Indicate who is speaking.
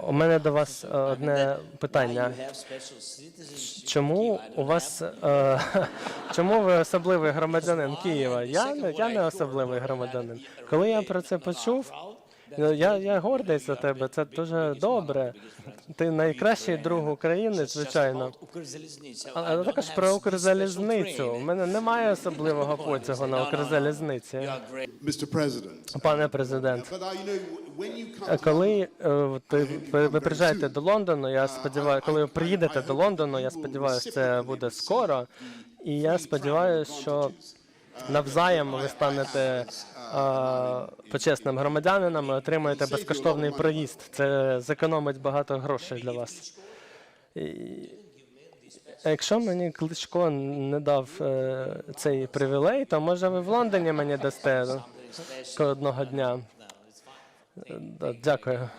Speaker 1: У мене до вас одне питання. Чому у вас е, чому ви особливий громадянин Києва? Я не я не особливий громадянин. Коли я про це почув, я, я гордий за тебе. Це дуже добре. Ти найкращий друг України, звичайно. Але також про Укрзалізницю. У мене немає особливого потягу на. Укрзалізниці. Пане президент.
Speaker 2: Uh,
Speaker 1: Коли е, ти ви, ви приїжджаєте до Лондону, я сподіваюся, коли ви приїдете до Лондону, я сподіваюся, це буде скоро. І я сподіваюся, що навзаєм ви станете почесним громадянином і отримаєте безкоштовний проїзд. Це зекономить багато грошей для вас. Якщо мені Кличко не дав е, цей привілей, то може ви в Лондоні мені дасте одного дня. Е, Дякую.